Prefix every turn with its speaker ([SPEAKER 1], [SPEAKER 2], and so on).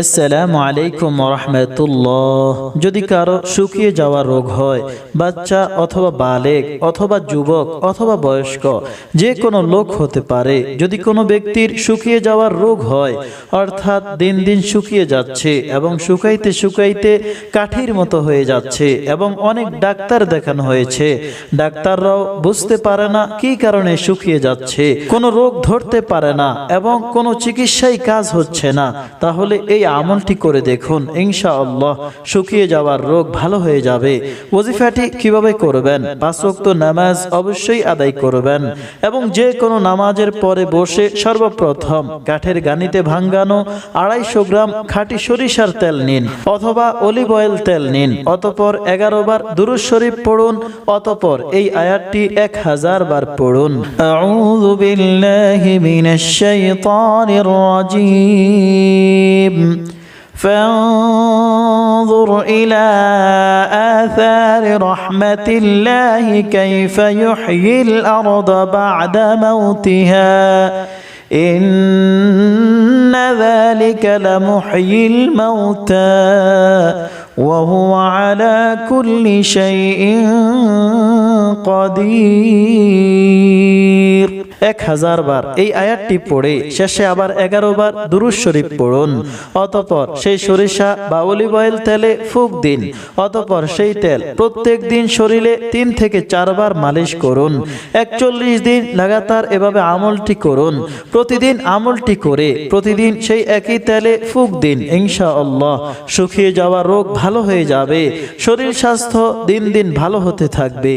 [SPEAKER 1] আসসালামু আলাইকুম রহমতুল্লাহ যদি কারও শুকিয়ে যাওয়া রোগ হয়, বাচ্চা অথবা বালেক, অথবা যুবক, অথবা বয়স্ক, যে কোনো লোক হতে পারে। যদি কোনো ব্যক্তির শুকিয়ে যাওয়ার রোগ হয়, অর্থাৎ দিন দিন শুকিয়ে যাচ্ছে এবং শুকাইতে শুকাইতে কাঠির মতো হয়ে যাচ্ছে এবং অনেক ডাক্তার দেখানো হয়েছে। ডাক্তাররাও বুঝতে পারে না কি কারণে শুকিয়ে যাচ্ছে। কোনো রোগ ধরতে পারে না এবং কোনো চিকিৎসাই কাজ হচ্ছে না। তাহলে এই আমলটি করে দেখুন, ইনশাআল্লাহ শুকিয়ে যাওয়ার রোগ ভালো হয়ে যাবে। ওজিফাটি কীভাবে করবেন? পাঁচ ওয়াক্ত নামাজ অবশ্যই আদায় করবেন এবং যে কোনো নামাজের পরে বসে সর্বপ্রথম কাঠের গানিতে ভাঙ্গানো আড়াইশো গ্রাম খাঁটি সরিষার তেল নিন অথবা অলিভ অয়েল তেল নিন, অতপর এগারো বার দুরুজ শরীফ পড়ুন, অতপর এই আয়াতটি এক হাজার বার পড়ুন। আউযু বিল্লাহি মিনাশ শাইতানির রাজিম। فانظر إلى آثار رحمة الله كيف يحيي الأرض بعد موتها. إن ذلك لمحيي الموتى وهو على كل شيء قدير. এক হাজার বার। এই আয়াতটি পড়ে শেষে আবার এগারো বার দুরুজ শরীফ পড়ুন। অতপর সেই সরিষা বা অলিভ অয়েল তেলে ফুক দিন। অতপর সেই তেল প্রত্যেক দিন শরীরে তিন থেকে চারবার মালিশ করুন। একচল্লিশ দিন লাগাতার এভাবে আমলটি করুন। প্রতিদিন আমলটি করে প্রতিদিন সেই একই তেলে ফুক দিন ইনশা আল্লাহ শুকিয়ে যাওয়া রোগ ভালো হয়ে যাবে। শরীর স্বাস্থ্য দিন দিন ভালো হতে থাকবে।